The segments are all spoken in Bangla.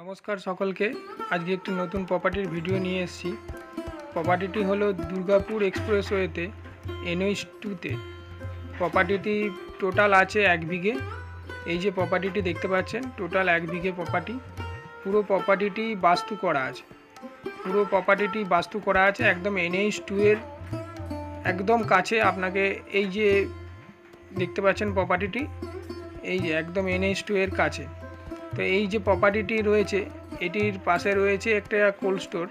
নমস্কার সকলকে। আজকে একটি নতুন প্রপার্টির ভিডিও নিয়ে এসেছি। প্রপার্টিটি হলো দুর্গাপুর এক্সপ্রেসওয়েতে এনএইচ টুতে। প্রপার্টিটি টোটাল আছে এক বিঘে। এই যে প্রপার্টিটি দেখতে পাচ্ছেন টোটাল এক বিঘে প্রপার্টি পুরো প্রপার্টিটি বাস্তু করা আছে। পুরো প্রপার্টিটি বাস্তু করা আছে একদম এনএইচ টু এর একদম কাছে আপনাকে এই যে দেখতে পাচ্ছেন প্রপার্টিটি এই যে একদম এনএইচ টু এর কাছে। তো এই যে প্রপার্টিটি রয়েছে, এটির পাশে রয়েছে একটা cold store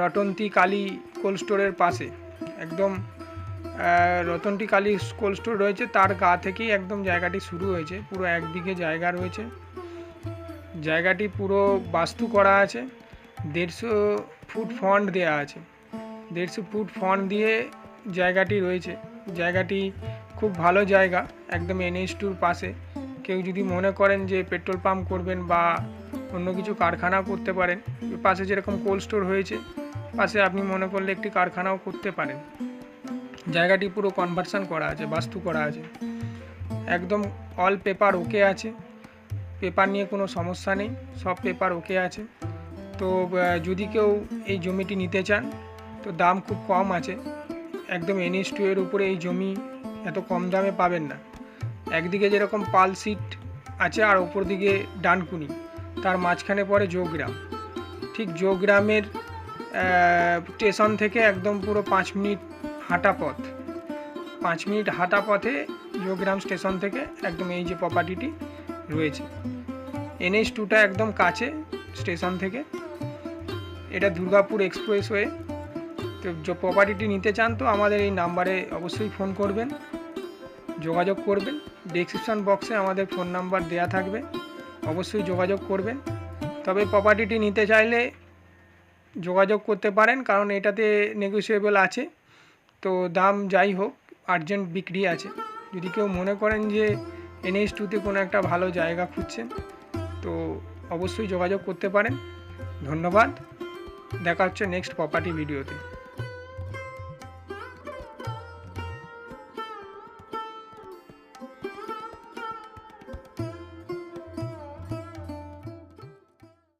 Ratanti Kali cold স্টোরের পাশে। একদম রতনটি কালী কোল্ড স্টোর রয়েছে, তার গা থেকেই একদম জায়গাটি শুরু হয়েছে, পুরো এক বিঘে জায়গা রয়েছে। জায়গাটি পুরো বাস্তু করা আছে, দেড়শো ফুট ফন্ড দেওয়া আছে। দেড়শো ফুট ফন্ড দিয়ে জায়গাটি রয়েছে। জায়গাটি খুব ভালো জায়গা, একদম এনএইচ টুর পাশে। কেউ যদি মনে করেন যে পেট্রোল পাম্প করবেন বা অন্য কিছু কারখানা করতে পারেন পাশে যেরকম কোল্ড স্টোর হয়েছে, পাশে আপনি মনে করলে একটি কারখানাও করতে পারেন। জায়গাটি পুরো কনভার্সন করা আছে, বাস্তু করা আছে। একদম অল পেপার ওকে আছে। পেপার নিয়ে কোনো সমস্যা নেই, সব পেপার ওকে আছে। তো যদি কেউ এই জমিটি নিতে চান, তো দাম খুব কম আছে। একদম এনএস টু এর উপরে এই জমি এত কম দামে পাবেন না। একদিকে যেরকম পাল সিট আছে আর ওপর দিকে ডানকুনি, তার মাঝখানে পড়ে যোগগ্রাম। ঠিক যোগগ্রামের স্টেশন থেকে একদম পুরো পাঁচ মিনিট হাঁটা পথ। পাঁচ মিনিট হাঁটা পথে যোগগ্রাম স্টেশন থেকে একদম এই যে প্রপার্টিটি রয়েছে। এনএইচ টুটা একদম কাছে স্টেশন থেকে। এটা দুর্গাপুর এক্সপ্রেসওয়ে। তো যে প্রপার্টিটি নিতে চান তো আমাদের এই নাম্বারে অবশ্যই ফোন করবেন, যোগাযোগ করবেন। ডেসক্রিপশন বক্সে আমাদের ফোন নাম্বার দেয়া থাকবে। অবশ্যই যোগাযোগ করবেন। তবে প্রপার্টিটি নিতে চাইলে যোগাযোগ করতে পারেন, কারণ এটাতে নেগোসিয়েবল আছে। তো দাম যাই হোক আর্জেন্ট বিক্রি আছে। যদি কেউ মনে করেন যে এনএইচ টুতে কোনো একটা ভালো জায়গা খুঁজছেন, তো অবশ্যই যোগাযোগ করতে পারেন। ধন্যবাদ। দেখা হচ্ছে নেক্সট প্রপার্টি ভিডিওতে